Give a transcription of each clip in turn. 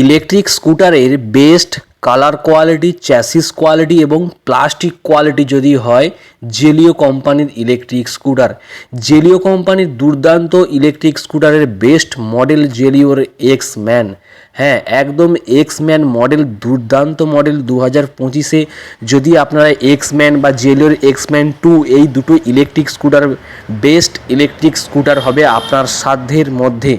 Electric স্কুটারের best colour quality, chassis quality এবং plastic quality যদি হয়, জেলিও কোম্পানির ইলেকট্রিক স্কুটার। জেলিও কোম্পানির দুর্দান্ত ইলেকট্রিক স্কুটারের বেস্ট মডেল জেলিওর এক্স ম্যান হ্যাঁ একদম এক্স ম্যান মডেল, দুর্দান্ত মডেল দু হাজার পঁচিশে। যদি আপনারা এক্স ম্যান বা জেলিওর এক্স ম্যান টু, এই দুটো electric scooter, best electric scooter হবে আপনার সাধ্যের মধ্যে।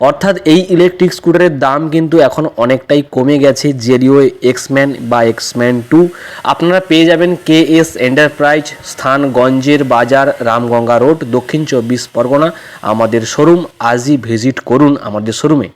অর্থাৎ এই ইলেকট্রিক স্কুটারের দাম কিন্তু এখন অনেকটাই কমে গেছে জেডিও এক্সম্যান বা এক্সম্যান টু আপনারা পেয়ে যাবেন কে এস এন্টারপ্রাইজ স্থানগঞ্জের বাজার, রামগঙ্গা রোড, দক্ষিণ চব্বিশ পরগনা। আমাদের শোরুম আজই ভিজিট করুন আমাদের শোরুমে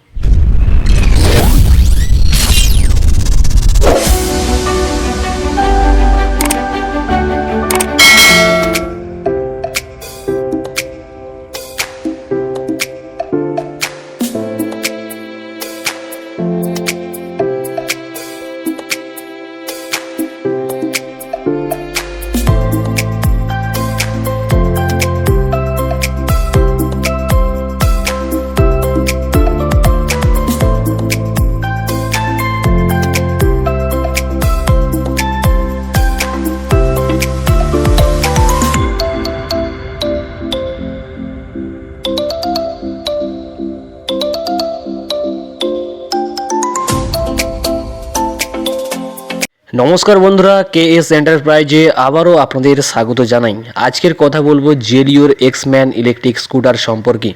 নমস্কার বন্ধুরা কে এস এন্টারপ্রাইজে আবারও আপনাদের স্বাগত জানাই। আজকের কথা বলব জেলিওর এক্সম্যান ইলেকট্রিক স্কুটার সম্পর্কে।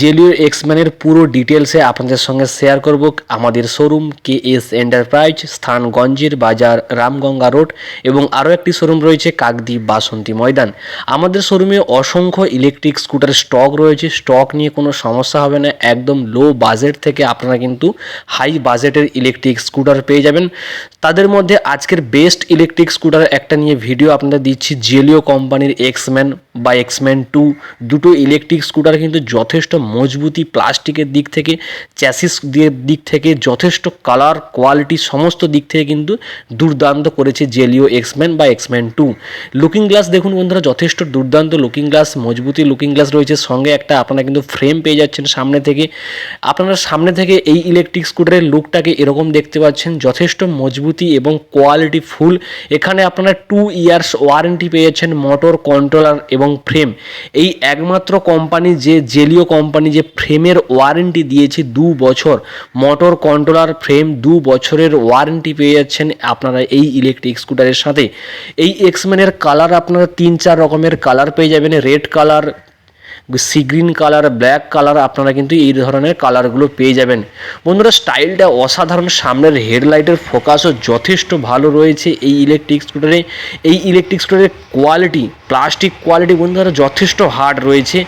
জেলিওর এক্সম্যানের পুরো ডিটেলসে আপনাদের সঙ্গে শেয়ার করব আমাদের শোরুম কে এস এন্টারপ্রাইজ স্থানগঞ্জের বাজার রামগঙ্গা রোড এবং আরও একটি শোরুম রয়েছে কাকদ্বীপ বাসন্তী ময়দান। আমাদের শোরুমে অসংখ্য ইলেকট্রিক স্কুটার স্টক রয়েছে। স্টক নিয়ে কোনো সমস্যা হবে না। একদম লো বাজেট থেকে আপনারা কিন্তু হাই বাজেটের ইলেকট্রিক স্কুটার পেয়ে যাবেন। তাদের মধ্যে আজকের বেস্ট ইলেকট্রিক স্কুটার একটা নিয়ে ভিডিও আপনাদের দিচ্ছি, জেলিও কোম্পানির এক্সম্যান বা এক্সম্যান টু দুটো ইলেকট্রিক স্কুটার কিন্তু যথেষ্ট মজবুতি প্লাস্টিকের দিক থেকে চ্যাসিস দিক থেকে, যথেষ্ট কালার কোয়ালিটি সমস্ত দিক থেকে কিন্তু দুর্দান্ত করেছে জেলিও এক্সম্যান বা X man two looking glass দেখুন বন্ধুরা, যথেষ্ট দুর্দান্ত লুকিং গ্লাস মজবুতি লুকিং গ্লাস রয়েছে। সঙ্গে একটা আপনারা কিন্তু ফ্রেম পেয়ে যাচ্ছেন সামনে থেকে। আপনারা সামনে থেকে এই ইলেকট্রিক স্কুটারের লুকটাকে এরকম দেখতে পাচ্ছেন, যথেষ্ট মজবুতি এবং কোয়ালিটি ফুল এখানে আপনারা টু ইয়ার্স ওয়ারেন্টি পেয়েছেন মোটর কন্ট্রোলার এবং ফ্রেম এই একমাত্র কোম্পানি যে জেলিও কোম্পানি যে ফ্রেমের ওয়ারেন্টি দিয়েছে দু বছর মোটর কন্ট্রোলার ফ্রেম দু বছরের ওয়ারেন্টি পেয়ে যাচ্ছেন আপনারা এই ইলেকট্রিক স্কুটারের সাথে। এই এক্সম্যানের কালার আপনারা তিন চার রকমের কালার পেয়ে যাবেন। Red colour sea green colour, black colour আপনারা কিন্তু এই ধরনের কালারগুলো পেয়ে যাবেন। বন্ধুরা, স্টাইলটা অসাধারণ, সামনের হেডলাইটের ফোকাসও যথেষ্ট ভালো রয়েছে এই ইলেকট্রিক স্কুটারে এই ইলেকট্রিক স্কুটারের কোয়ালিটি, প্লাস্টিক কোয়ালিটি বন্ধুরা যথেষ্ট হার্ড রয়েছে।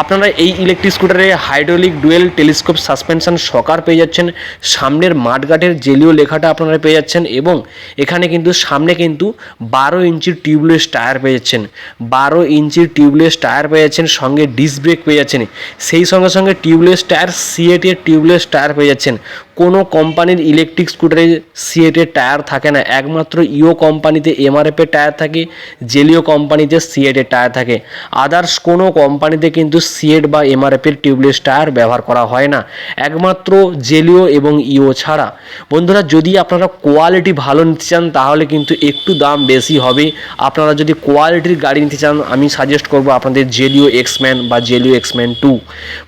আপনারা এই electric স্কুটারে hydraulic dual telescope suspension shocker পেয়ে যাচ্ছেন। সামনের মাঠগাটের জেলিও লেখাটা আপনারা পেয়ে যাচ্ছেন এবং এখানে কিন্তু সামনে কিন্তু বারো ইঞ্চির টিউবলেস টায়ার পেয়ে যাচ্ছেন। বারো ইঞ্চির টিউবলেস টায়ার পেয়ে যাচ্ছেন, সঙ্গে ডিস্ক ব্রেক পেয়ে যাচ্ছেন। সেই সঙ্গে সঙ্গে টিউবলেস টায়ার সিএটের টিউবলেস টায়ার পেয়ে যাচ্ছেন। কোনো কোম্পানির ইলেকট্রিক স্কুটারে সিএটের টায়ার থাকে না। একমাত্র ইও কোম্পানিতে এমআরএফের টায়ার থাকে, জেলিও কোম্পানিতে সিএটের টায়ার থাকে। আদার্স কোনো কোম্পানিতে কিন্তু সিএট বা এমআরএফের টিউবলেস টায়ার ব্যবহার করা হয় না। একমাত্র জেলিও এবং ইও ছাড়া। বন্ধুরা, যদি আপনারা কোয়ালিটি ভালো নিতে চান, তাহলে কিন্তু একটু দাম বেশি হবে। আপনারা যদি কোয়ালিটির গাড়ি নিতে চান, আমি সাজেস্ট করব আপনাদের জেলিও এক্সম্যান বা জেলিও এক্সম্যান টু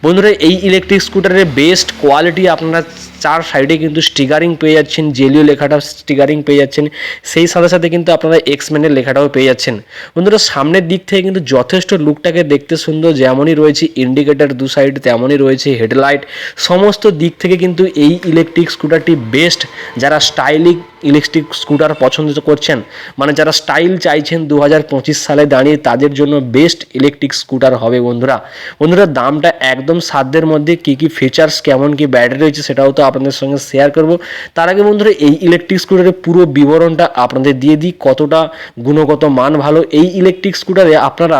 বন্ধুরা, এই ইলেকট্রিক স্কুটারের বেস্ট কোয়ালিটি আপনারা চার সাইডে কিন্তু স্টিকারিং পেয়ে যাচ্ছেন, জেলিও লেখাটা স্টিকারিং পেয়ে যাচ্ছেন, সেই সাথে সাথে কিন্তু আপনারা এক্সম্যানের লেখাটাও পেয়ে যাচ্ছেন। বন্ধুরা, সামনের দিক থেকে কিন্তু যথেষ্ট লুকটাকে দেখতে সুন্দর, যেমনই রয়েছে ইন্ডিকেটার দু সাইড তেমনই রয়েছে হেডলাইট সমস্ত দিক থেকে কিন্তু এই ইলেকট্রিক স্কুটারটি বেস্ট যারা স্টাইলিক ইলেকট্রিক স্কুটার পছন্দ করছেন। মানে যারা স্টাইল চাইছেন দু হাজার পঁচিশ সালে দাঁড়িয়ে, তাদের জন্য বেস্ট ইলেকট্রিক স্কুটার হবে বন্ধুরা। বন্ধুরা, দামটা একদম সাধ্যের মধ্যে, কী কী ফিচার্স কেমন কি ব্যাটারি রয়েছে সেটাও তো আপনাদের সঙ্গে শেয়ার করব। তার আগে বন্ধুরা, এই ইলেকট্রিক স্কুটারের পুরো বিবরণটা আপনাদের দিয়ে দিই, কতটা গুণগত মান ভালো। এই ইলেকট্রিক স্কুটারে আপনারা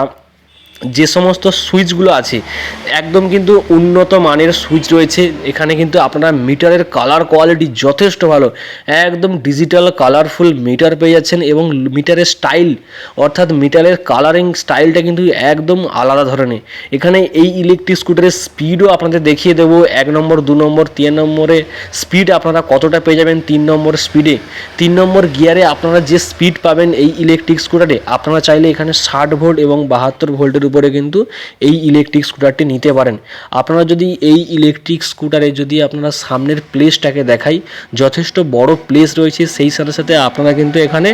যে সমস্ত সুইচগুলো আছে, একদম কিন্তু উন্নত মানের সুইচ রয়েছে। এখানে কিন্তু আপনারা মিটারের কালার কোয়ালিটি যথেষ্ট ভালো। একদম ডিজিটাল কালারফুল মিটার পেয়ে যাচ্ছেন এবং মিটারের স্টাইল অর্থাৎ মিটারের কালারিং স্টাইলটা কিন্তু একদম আলাদা ধরনের। এখানে এই ইলেকট্রিক স্কুটারের স্পিডও আপনাদের দেখিয়ে দেবো। এক নম্বর, দু নম্বর, তিন নম্বরে স্পিড আপনারা কতটা পেয়ে যাবেন তিন নম্বর স্পিডে তিন নম্বর গিয়ারে আপনারা যে স্পিড পাবেন এই ইলেকট্রিক স্কুটারে আপনারা চাইলে এখানে ষাট ভোল্ট এবং বাহাত্তর ভোল্টের উপরে কিন্তু এই ইলেকট্রিক স্কুটারটি নিতে পারেন। আপনারা যদি এই ইলেকট্রিক স্কুটারে যদি আপনারা সামনের প্লেসটাকে দেখাই, যথেষ্ট বড় প্লেস রয়েছে, সেই সাথে সাথে আপনারা কিন্তু এখানে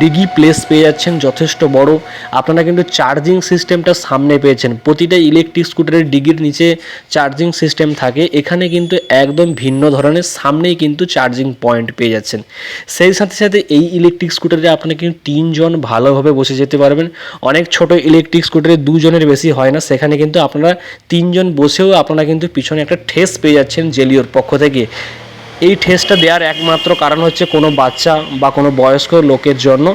ডিগি প্লেস পেয়ে যাচ্ছেন, যথেষ্ট বড়। আপনারা কিন্তু চার্জিং সিস্টেমটা সামনে পেয়েছেন। প্রতিটা ইলেকট্রিক স্কুটারের ডিগির নিচে চার্জিং সিস্টেম থাকে। এখানে কিন্তু একদম ভিন্ন ধরনের, সামনেই কিন্তু চার্জিং পয়েন্ট পেয়ে যাচ্ছেন। সেই সাথে সাথে এই ইলেকট্রিক স্কুটারে আপনারা কিন্তু তিনজন ভালোভাবে বসে যেতে পারবেন। অনেক ছোট ইলেকট্রিক স্কুটারে দুজনের বেশি হয় না, সেখানে কিন্তু আপনারা তিনজন বসেও আপনারা কিন্তু পিছনে একটা ঠেস পেয়ে যাচ্ছেন জেলিওর পক্ষ থেকে। এই ঠেসটা দেওয়ার একমাত্র কারণ হচ্ছে কোনো বাচ্চা বা কোনো বয়স্ক লোকের জন্য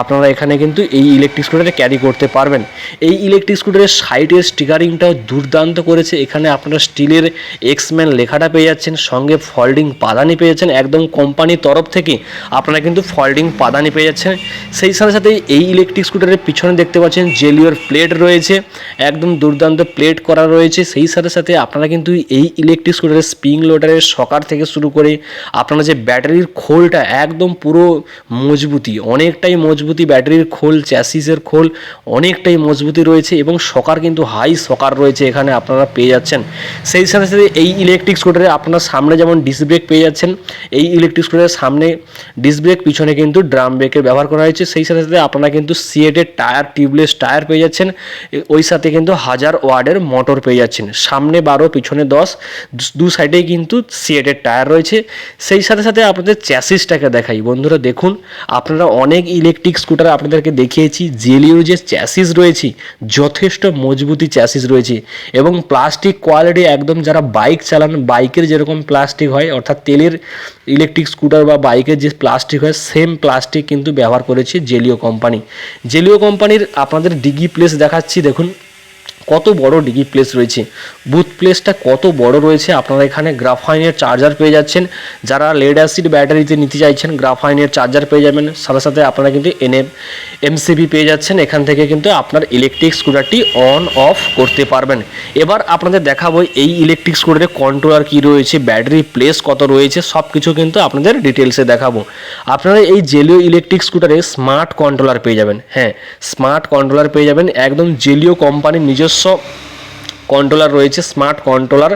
আপনারা এখানে কিন্তু এই ইলেকট্রিক স্কুটারে ক্যারি করতে পারবেন। এই ইলেকট্রিক স্কুটারের সাইডের স্টিকারিংটাও দুর্দান্ত করেছে। এখানে আপনারা স্টিলের এক্সম্যান লেখাটা পেয়ে যাচ্ছেন, সঙ্গে ফল্ডিং পাদানি পেয়ে যাচ্ছেন, একদম কোম্পানির তরফ থেকে আপনারা কিন্তু ফল্ডিং পাদানি পেয়ে যাচ্ছেন। সেই সাথে সাথে এই ইলেকট্রিক স্কুটারের পিছনে দেখতে পাচ্ছেন জেলিওর প্লেট রয়েছে, একদম দুর্দান্ত প্লেট করা রয়েছে। সেই সাথে সাথে আপনারা কিন্তু এই ইলেকট্রিক স্কুটারের স্প্রিং লোডারের সকার থেকে শুরু করে আপনারা যে ব্যাটারির খোলটা একদম পুরো মজবুতি, অনেকটাই মজবুতি ব্যাটারির খোল, চ্যাসিসের খোল অনেকটাই মজবুতি রয়েছে এবং সকার কিন্তু হাই সকার রয়েছে এখানে আপনারা পেয়ে যাচ্ছেন। সেই সাথে সাথে এই ইলেকট্রিক স্কুটারে আপনার সামনে যেমন ডিস ব্রেক পেয়ে যাচ্ছেন, এই ইলেকট্রিক স্কুটারের সামনে ডিস ব্রেক পিছনে কিন্তু ড্রাম ব্রেকের ব্যবহার করা হয়েছে। সেই সাথে সাথে আপনারা কিন্তু সিএটের টায়ার টিউবলেস টায়ার পেয়ে যাচ্ছেন ওই সাথে কিন্তু হাজার ওয়ার্ডের মোটর পেয়ে যাচ্ছেন। সামনে বারো, পিছনে দশ, দু সাইডেই কিন্তু সিএটের টায়ার রয়েছে। সেই সাথে সাথে আপনাদের চ্যাসিসটাকে দেখাই। বন্ধুরা, দেখুন, আপনারা অনেক ইলেকট্রিক স্কুটার আপনাদেরকে দেখিয়েছি জেলিওর যে চ্যাসিস রয়েছে, যথেষ্ট মজবুতি চ্যাসিস রয়েছে এবং প্লাস্টিক কোয়ালিটি একদম যারা বাইক চালান বাইকের যেরকম প্লাস্টিক হয়, অর্থাৎ তেলের ইলেকট্রিক স্কুটার বা বাইকের যে প্লাস্টিক হয় সেম প্লাস্টিক কিন্তু ব্যবহার করেছে জেলিও কোম্পানি জেলিও কোম্পানির আপনাদের ডিগি প্লেস দেখাচ্ছি, দেখুন কত বড় ডিগি প্লেস রয়েছে। বুথ প্লেসটা কত বড় রয়েছে, আপনারা এখানে গ্রাফাইনের চার্জার পেয়ে যাচ্ছেন। যারা লেড অ্যাসিড ব্যাটারিতে নিতে চাইছেন, গ্রাফাইনের চার্জার পেয়ে যাবেন। সাথে সাথে আপনারা কিন্তু এনএ এমসিবি পেয়ে যাচ্ছেন। এখান থেকে কিন্তু আপনার ইলেকট্রিক স্কুটারটি অন অফ করতে পারবেন। এবার আপনাদের দেখাবো এই ইলেকট্রিক স্কুটারের কন্ট্রোলার কি রয়েছে ব্যাটারি প্লেস কত রয়েছে সব কিছু কিন্তু আপনাদের ডিটেলসে দেখাবো। আপনারা এই জেলিও ইলেকট্রিক স্কুটারে স্মার্ট কন্ট্রোলার পেয়ে যাবেন। হ্যাঁ স্মার্ট কন্ট্রোলার পেয়ে যাবেন। একদম জেলিও কোম্পানির নিজস্ব কন্ট্রোলার রয়েছে স্মার্ট কন্ট্রোলার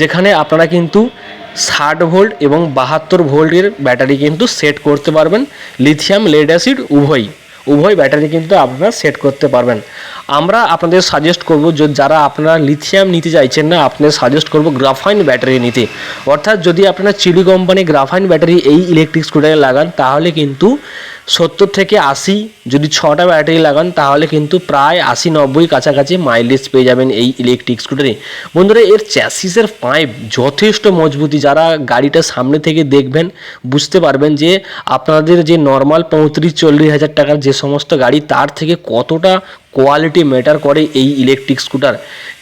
যেখানে আপনারা কিন্তু ষাট ভোল্ট এবং বাহাত্তর ভোল্টের ব্যাটারি কিন্তু সেট করতে পারবেন। লিথিয়াম লেড অ্যাসিড উভয় উভয় ব্যাটারি কিন্তু আপনারা সেট করতে পারবেন। আমরা আপনাদের সাজেস্ট করব যে যারা আপনারা লিথিয়াম নিতে চাইছেন না, আপনাদের সাজেস্ট করব গ্রাফাইন ব্যাটারি নিতে। অর্থাৎ যদি আপনারা চিলি কোম্পানি গ্রাফাইন ব্যাটারি এই ইলেকট্রিক স্কুটারে লাগান, তাহলে কিন্তু সত্তর থেকে আশি, যদি ছটা ব্যাটারি লাগান, তাহলে কিন্তু প্রায় আশি নব্বই কাছাকাছি মাইলেজ পেয়ে যাবেন এই ইলেকট্রিক স্কুটারে বন্ধুরা, এর চ্যাসিসের পাইপ যথেষ্ট মজবুতি। যারা গাড়িটা সামনে থেকে দেখবেন, বুঝতে পারবেন যে আপনাদের যে নর্মাল পঁয়ত্রিশ, চল্লিশ হাজার টাকার যে সমস্ত গাড়ি, তার থেকে কতটা কোয়ালিটি ম্যাটার করে এই ইলেকট্রিক স্কুটার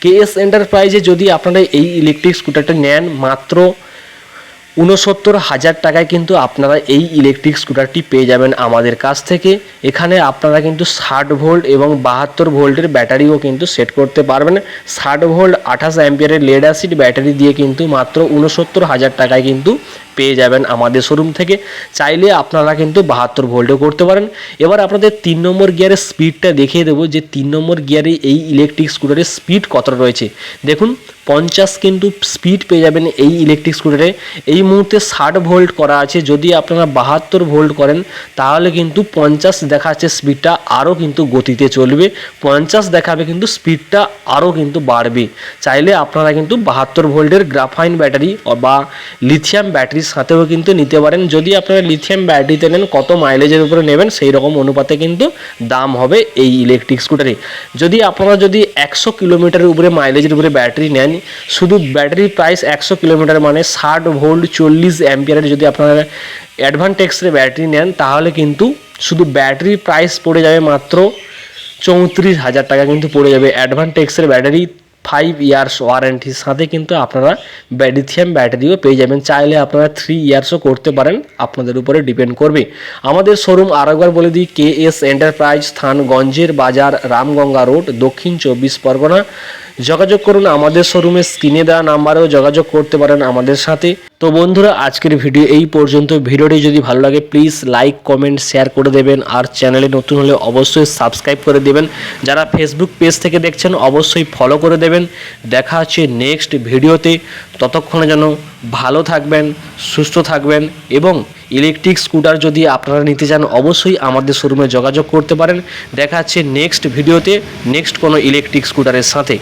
কেএস এন্টারপ্রাইজে যদি আপনারা এই ইলেকট্রিক স্কুটারটা নেন, মাত্র উনসত্তর হাজার টাকায় কিন্তু আপনারা এই ইলেকট্রিক স্কুটারটি পেয়ে যাবেন আমাদের কাছ থেকে। এখানে আপনারা কিন্তু ষাট ভোল্ট এবং বাহাত্তর ভোল্টের ব্যাটারিও কিন্তু সেট করতে পারবেন। ষাট ভোল্ট আঠাশ অ্যাম্পিয়ারের লেড অ্যাসিড ব্যাটারি দিয়ে কিন্তু মাত্র উনসত্তর হাজার টাকায় কিন্তু পেয়ে যাবেন আমাদের শোরুম থেকে। চাইলে আপনারা কিন্তু বাহাত্তর ভোল্টও করতে পারেন। এবার আপনাদের তিন নম্বর গিয়ারের স্পিডটা দেখিয়ে দেবো যে তিন নম্বর গিয়ারে এই ইলেকট্রিক স্কুটারের স্পিড কতটা রয়েছে। দেখুন, পঞ্চাশ কিন্তু স্পিড পেয়ে যাবেন এই ইলেকট্রিক স্কুটারে এই মুহূর্তে ষাট ভোল্ট করা আছে। যদি আপনারা বাহাত্তর ভোল্ট করেন, তাহলে কিন্তু পঞ্চাশ দেখাচ্ছে স্পিডটা আরও কিন্তু গতিতে চলবে। পঞ্চাশ দেখাবে কিন্তু স্পিডটা আরও কিন্তু বাড়বে। চাইলে আপনারা কিন্তু বাহাত্তর ভোল্টের গ্রাফাইন ব্যাটারি বা লিথিয়াম ব্যাটারির সাথেও কিন্তু নিতে পারেন। যদি আপনারা লিথিয়াম ব্যাটারিতে নেন, কত মাইলেজের উপরে নেবেন সেই রকম অনুপাতে কিন্তু দাম হবে এই ইলেকট্রিক স্কুটারে যদি আপনারা যদি একশো কিলোমিটারের উপরে মাইলেজের উপরে ব্যাটারি নেন, শুধু ব্যাটারির প্রাইস একশো কিলোমিটার মানে ষাট ভোল্ট চল্লিশ অ্যাম্পিয়ারের যদি আপনারা অ্যাডভান্টেক্সের ব্যাটারি নেন, তাহলে কিন্তু শুধু ব্যাটারির প্রাইস পড়ে যাবে মাত্র চৌত্রিশ হাজার টাকা কিন্তু পড়ে যাবে। অ্যাডভান্টেক্সের ব্যাটারি ফাইভ ইয়ার্স ওয়ারেন্টির সাথে কিন্তু আপনারা ব্যাডিথিয়াম ব্যাটারিও পেয়ে যাবেন। চাইলে আপনারা থ্রি ইয়ার্সও করতে পারেন, আপনাদের উপরে ডিপেন্ড করবে। আমাদের শোরুম আরেকবার বলে দিই কে এস এন্টারপ্রাইজ স্থান গঞ্জের বাজার রামগঙ্গা রোড দক্ষিণ চব্বিশ পরগনা। যোগাযোগ করুন আমাদের শোরুমে স্ক্রিনে দেওয়া নাম্বারেও যোগাযোগ করতে পারেন আমাদের সাথে। তো বন্ধুরা, আজকের ভিডিও এই পর্যন্ত। ভিডিওটি যদি ভালো লাগে প্লিজ লাইক কমেন্ট শেয়ার করে দেবেন। আর চ্যানেলে নতুন হলে অবশ্যই সাবস্ক্রাইব করে দেবেন। যারা ফেসবুক পেজ থেকে দেখছেন, অবশ্যই ফলো করে দেবেন। দেখা হচ্ছে নেক্সট ভিডিওতে ততক্ষণে যেন ভালো থাকবেন, সুস্থ থাকবেন এবং ইলেকট্রিক স্কুটার যদি আপনারা নিতে চান, অবশ্যই আমাদের শোরুমে যোগাযোগ করতে পারেন। দেখা হচ্ছে নেক্সট ভিডিওতে নেক্সট কোনো ইলেকট্রিক স্কুটারের সাথে।